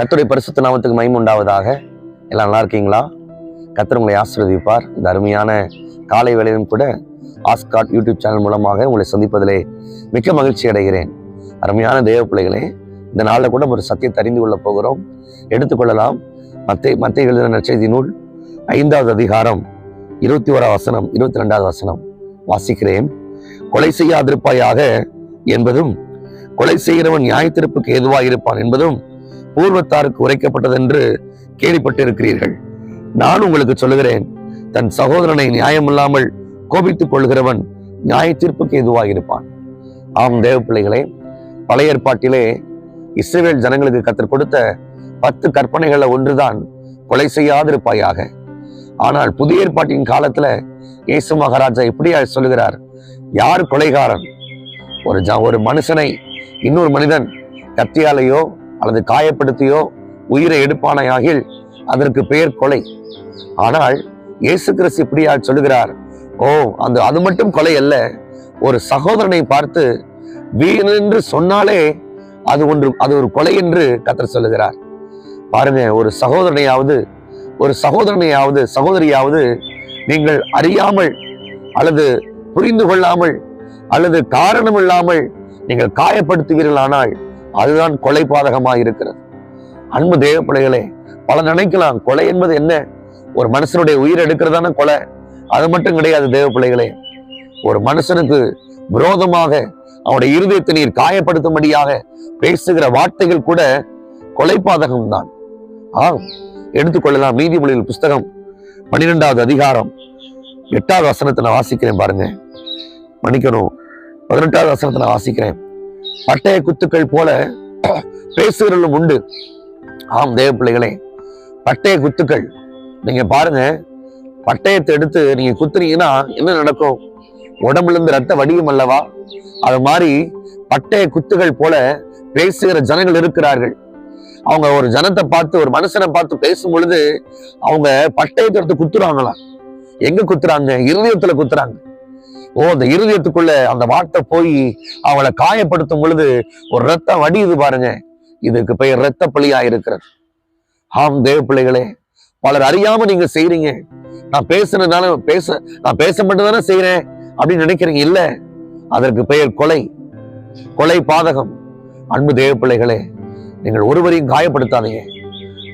கத்துரை பரிசுத்த நாமத்துக்கு மயம் உண்டாவதாக. எல்லாம் நல்லா இருக்கீங்களா? கத்தர் உங்களை ஆசிர்வதிப்பார். இந்த அருமையான காலை வேலையிலும் கூட ஆஸ்காட் யூடியூப் சேனல் மூலமாக உங்களை சந்திப்பதிலே மிக்க மகிழ்ச்சி அடைகிறேன். அருமையான தேவ பிள்ளைகளே இந்த நாளில் கூட ஒரு சத்தியத்தை அறிந்து கொள்ள போகிறோம். எடுத்துக்கொள்ளலாம் மத்திய மத்திய எழுதின நற்செய்தி நூல் ஐந்தாவது அதிகாரம் இருபத்தி ஓராம் வசனம் இருபத்தி ரெண்டாவது வசனம். வாசிக்கிறேன். கொலை செய்யாதிருப்பாயாக என்பதும் கொலை செய்கிறவன் நியாயத்திருப்புக்கு ஏதுவாக இருப்பான் என்பதும் பூர்வத்தாருக்கு உரைக்கப்பட்டதென்று கேள்விப்பட்டிருக்கிறீர்கள். நான் உங்களுக்கு சொல்லுகிறேன் தன் சகோதரனை நியாயமில்லாமல் கோபித்துக் கொள்கிறவன் நியாய தீர்ப்புக்கு எதுவாக இருப்பான் ஆம் தேவ பிள்ளைகளே பழைய ஏற்பாட்டிலே இஸ்ரேல் ஜனங்களுக்கு கத்தர் கொடுத்த பத்து கற்பனைகள்ல ஒன்றுதான் கொலை செய்யாதிருப்பாயாக. ஆனால் புதிய ஏற்பாட்டின் காலத்துல இயேசு மகாராஜா இப்படியா சொல்லுகிறார் யார் கொலைகாரன்? ஒரு ஜ ஒரு மனுஷனை இன்னொரு மனிதன் கத்தியாலேயோ அல்லது காயப்படுத்தியோ உயிரை எடுப்பானையாகில் அதற்கு பெயர் கொலை. ஆனால் இயேசு கிறிஸ்து இப்படியா சொல்லுகிறார் ஓ அந்த அது மட்டும் கொலை அல்ல. ஒரு சகோதரனை பார்த்து வீண் என்று சொன்னாலே அது ஒன்று அது ஒரு கொலை என்று கத்தர் சொல்லுகிறார். பாருங்க ஒரு சகோதரனையாவது ஒரு சகோதரனையாவது சகோதரியாவது நீங்கள் அறியாமல் அல்லது புரிந்து கொள்ளாமல் அல்லது காரணம் இல்லாமல் நீங்கள் காயப்படுத்துவீர்களானால் அதுதான் கொலை பாதகமாக இருக்கிறது. அன்பு தேவ பிள்ளைகளே பல நினைக்கலாம். கொலை என்பது என்ன? ஒரு மனுஷனுடைய உயிர் எடுக்கிறதான கொலை. அது மட்டும் கிடையாது தேவ பிள்ளைகளே ஒரு மனுஷனுக்கு விரோதமாக அவனுடைய இருதயத்தை நீர் காயப்படுத்தும்படியாக பேசுகிற வார்த்தைகள் கூட கொலை தான் ஆம் எடுத்துக்கொள்ளலாம் நீதிமொழியில் புஸ்தகம் பன்னிரெண்டாவது அதிகாரம் எட்டாவது வசனத்தை நான் வாசிக்கிறேன் பாருங்க. மன்னிக்கணும். பதினெட்டாவது வசனத்தை நான் வாசிக்கிறேன். பட்டய குத்துக்கள் போல பேசுகிறவர்களும் உண்டு. ஆம் தேவ பிள்ளைகளே பட்டய குத்துக்கள். நீங்க பாருங்க பட்டயத்தை எடுத்து நீங்க குத்துனீங்கன்னா என்ன நடக்கும்? உடம்புல இருந்து ரத்த வடியும் அல்லவா? அது மாதிரி பட்டய குத்துகள் போல பேசுகிற ஜனங்கள் இருக்கிறார்கள். அவங்க ஒரு ஜனத்தை பார்த்து ஒரு மனுஷனை பார்த்து பேசும் பொழுது அவங்க பட்டயத்தை எடுத்து குத்துறாங்களாம் எங்க குத்துறாங்க? இருதயத்துல குத்துறாங்க. ஓ அந்த இருதயத்துக்குள்ள அந்த வார்த்தை போய் அவளை காயப்படுத்தும் பொழுது ஒரு ரத்தம் வடியுது பாருங்க. இதுக்கு பெயர் ரத்த பலியா இருக்கிறது. ஆம் தேவ பிள்ளைகளே பலர் அறியாம நீங்க செய்யறீங்க நான் பேசுனதுனால பேச நான் பேச மட்டும் தானே செய்யறேன் அப்படின்னு நினைக்கிறீங்க? இல்ல. அதற்கு பெயர் கொலை. கொலை பாதகம். அன்பு தேவ பிள்ளைகளே நீங்கள் ஒருவரையும் காயப்படுத்தாதீங்க.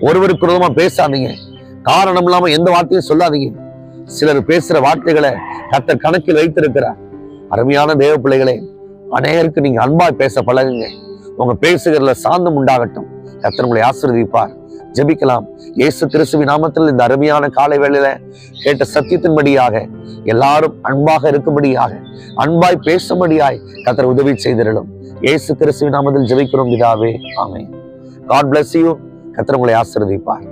ஒருவருக்கு விரோதமா பேசாதீங்க. காரணம் இல்லாம எந்த வார்த்தையும் சொல்லாதீங்க. சிலர் பேசுற வார்த்தைகளை கத்த கணக்கில் வைத்திருக்கிறார். அருமையான தேவ பிள்ளைகளே அநேகருக்கு நீங்க அன்பாய் பேச பழகுங்க. உங்க பேசுகிறதுல சாந்தம் உண்டாகட்டும். கத்தர் உங்களை ஆசீர்வதிப்பார். ஜெபிக்கலாம். இயேசு கிறிஸ்துவி நாமத்தில் இந்த அருமையான காலை வேளையில கேட்ட சத்தியத்தின்படியாக எல்லாரும் அன்பாக இருக்கும்படியாக அன்பாய் பேசும்படியாய் கத்தர் உதவி செய்திடலும். இயேசு கிறிஸ்துவின் நாமத்தில் ஜபிக்கிறோம் இதாவே ஆமே காட் பிளஸ் யூ கத்தர் உங்களை ஆசீர்வதிப்பார்.